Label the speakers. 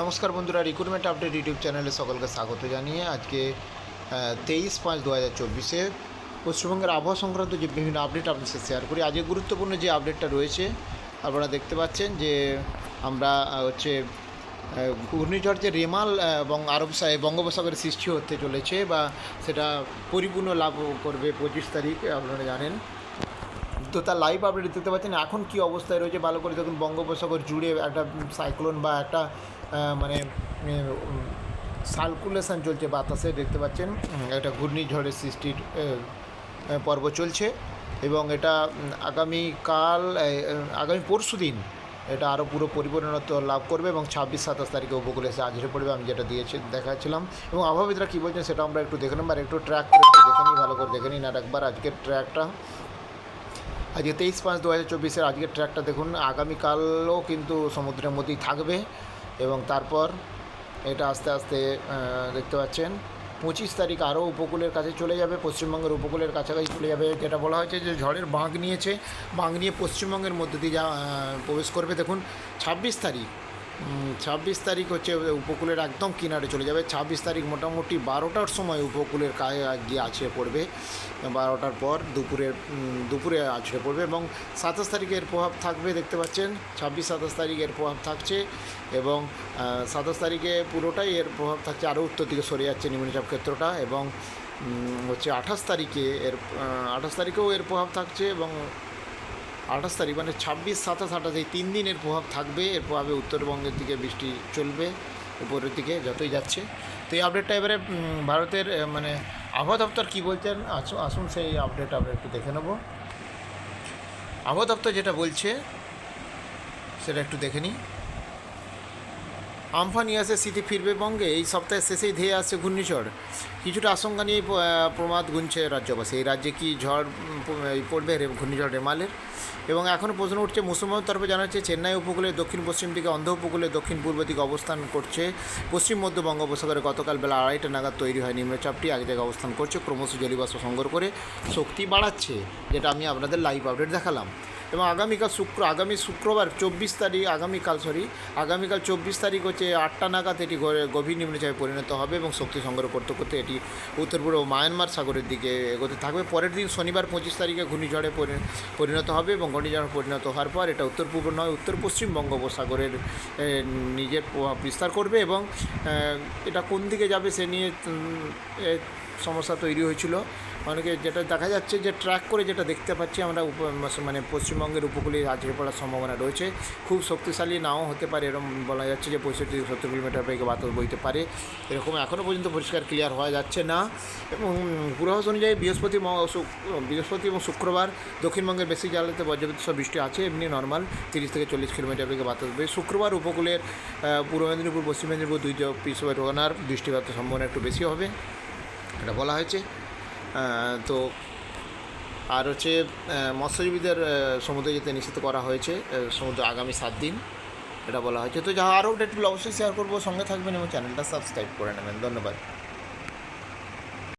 Speaker 1: নমস্কার বন্ধুরা recruitment update YouTube চ্যানেলে সকলকে স্বাগত জানিয়ে আজকে তেইশ পাঁচ দু হাজার চব্বিশে পশ্চিমবঙ্গের আবহাওয়া সংক্রান্ত যে বিভিন্ন আপডেট আপনার সাথে শেয়ার করি, আজকে গুরুত্বপূর্ণ যে আপডেটটা রয়েছে, আপনারা দেখতে পাচ্ছেন যে আমরা হচ্ছে ঘূর্ণিঝড় যে রেমাল এবং আরব বঙ্গোপসাগরের সৃষ্টি হতে চলেছে বা সেটা পরিপূর্ণ লাভ করবে পঁচিশ তারিখ, আপনারা জানেন। তো তার লাইভ আপডেট দেখতে পাচ্ছেন। এখন কি অবস্থায় রয়েছে? ভালো করে দেখুন, বঙ্গোপসাগর জুড়ে একটা সাইক্লোন বা একটা মানে সার্কুলেশন চলছে বাতাসে। দেখতে পাচ্ছেন, একটা ঘূর্ণিঝড়ের সৃষ্টির পর্ব চলছে এবং এটা আগামীকাল আগামী পরশু দিন এটা আরও পুরো পরিপূর্ণত্ব লাভ করবে এবং ছাব্বিশ, সাতাশ তারিখে উপকূলে এসে আজরে পড়বে। আমি যেটা দিয়েছি, দেখাচ্ছিলাম। এবং আবহাওয়াবিদরা কী বলছেন সেটা আমরা একটু দেখে নেব, আর একটু ট্র্যাক করে একটু দেখে নিই, ভালো করে দেখে নিন। আর একবার আজকের ট্র্যাকটা আজকে তেইশ পাঁচ দু হাজার চব্বিশের আজকের ট্র্যাকটা দেখুন, আগামীকালও কিন্তু সমুদ্রের মধ্যেই থাকবে এবং তারপর এটা আস্তে আস্তে দেখতে পাচ্ছেন, পঁচিশ তারিখ আরও উপকূলের কাছে চলে যাবে, পশ্চিমবঙ্গের উপকূলের কাছাকাছি চলে যাবে, যেটা বলা হয়েছে যে ঝড়ের বাঁক নিয়েছে, বাঁক নিয়ে পশ্চিমবঙ্গের মধ্যে দিয়ে যা প্রবেশ করবে। দেখুন, ছাব্বিশ তারিখ ছাব্বিশ তারিখ হচ্ছে উপকূলের একদম কিনারে চলে যাবে। ছাব্বিশ তারিখ মোটামুটি বারোটার সময় উপকূলের কাছে গিয়ে আছড়ে পড়বে। বারোটার পর দুপুরে দুপুরে আছড়ে পড়বে এবং সাতাশ তারিখের প্রভাব থাকবে, দেখতে পাচ্ছেন। ছাব্বিশ, সাতাশ তারিখের প্রভাব থাকছে এবং সাতাশ তারিখে পুরোটাই এর প্রভাব থাকছে আরও উত্তর দিকে সরে যাচ্ছে নিম্নচাপ ক্ষেত্রটা এবং হচ্ছে আঠাশ তারিখে এর আঠাশ তারিখেও এর প্রভাব থাকছে এবং আঠাশ তারিখ মানে ছাব্বিশ, সাতাশ, আঠাশ, এই তিন দিনের প্রভাব থাকবে। এর প্রভাবে উত্তরবঙ্গের দিকে বৃষ্টি চলবে, উপরের দিকে যতই যাচ্ছে। তো এই আপডেটটা এবারে ভারতের মানে আবহাওয়া দপ্তর কী বলছেন? আসুন আসুন সেই আপডেট আমরা একটু দেখে নেব। আবহাওয়া দপ্তর যেটা বলছে, সেটা একটু দেখে নিই। আমফান ইয়াসে স্মৃতি ফিরবে বঙ্গে। এই সপ্তাহের শেষেই ধেয়ে আসছে ঘূর্ণিঝড়। কিছুটা আশঙ্কা নিয়ে প্রমাদ গুনছে রাজ্যবাসী। এই রাজ্যে কি ঝড় পড়বে ঘূর্ণিঝড় রেমালের? এবং এখনও প্রশ্ন উঠছে মুসলমানের তরফে জানা যাচ্ছে, চেন্নাই উপকূলে দক্ষিণ পশ্চিম দিকে, অন্ধ উপকূলে দক্ষিণ পূর্ব দিকে অবস্থান করছে। পশ্চিম মধ্য বঙ্গোপসাগরে গতকাল বেলা আড়াইটা নাগাদ তৈরি হয় নিম্নচাপটি। এক জায়গায় অবস্থান করছে, ক্রমশ জলীয়বাষ্প সংগ্রহ করে শক্তি বাড়াচ্ছে, যেটা আমি আপনাদের লাইভ আপডেট দেখালাম। এবং আগামীকাল শুক্র, আগামী শুক্রবার, চব্বিশ তারিখ, আগামীকাল সরি আগামীকাল চব্বিশ তারিখ হচ্ছে আটটা নাগাদ এটি গভীর- নিম্নচাপে পরিণত হবে এবং শক্তি সংগ্রহ করতে করতে এটি উত্তর পূর্ব মায়ানমার সাগরের দিকে এগোতে থাকবে। পরের দিন শনিবার পঁচিশ তারিখে ঘূর্ণিঝড়ে পরি- পরিণত হবে এবং ঘূর্ণিঝড়ে পরিণত হওয়ার পর এটা উত্তর পূর্ব নয়, উত্তর পশ্চিম বঙ্গোপসাগরের নিজের প্রভাব বিস্তার করবে এবং এটা কোন দিকে যাবে সে নিয়ে সমস্যা তৈরি হয়েছিল। অনেকে যেটা দেখা যাচ্ছে যে ট্র্যাক করে যেটা দেখতে পাচ্ছি আমরা মানে পশ্চিমবঙ্গের উপকূলে আজকে পড়ার সম্ভাবনা রয়েছে। খুব শক্তিশালী নাও হতে পারে এরকম বলা যাচ্ছে যে পঁয়ষট্টি সত্তর কিলোমিটার বেগে বাতাস বইতে পারে। এরকম এখনও পর্যন্ত পরিষ্কার ক্লিয়ার হওয়া যাচ্ছে না। এবং পূর্বাভাস অনুযায়ী বৃহস্পতি বৃহস্পতি এবং শুক্রবার দক্ষিণবঙ্গের বেশি জায়গাতে বজ্রবিদ্যুৎ সব বৃষ্টি আছে, এমনি নর্মাল তিরিশ থেকে চল্লিশ কিলোমিটার বেগে বাতাস বই শুক্রবার উপকূলের পূর্ব মেদিনীপুর, পশ্চিম মেদিনীপুর, দুই পিছু রোগানার বৃষ্টিপাতের সম্ভাবনা একটু বেশি হবে। এটা বলা হয়েছে। তো আর হচ্ছে মৎস্যজীবীদের সমুদ্রে যেতে নিষিদ্ধ করা হয়েছে সমুদ্র আগামী সাত দিন, এটা বলা হয়েছে। তো যা আরও ডেটগুলো অবশ্যই শেয়ার করব, সঙ্গে থাকবেন এবং চ্যানেলটা সাবস্ক্রাইব করে নেবেন। ধন্যবাদ।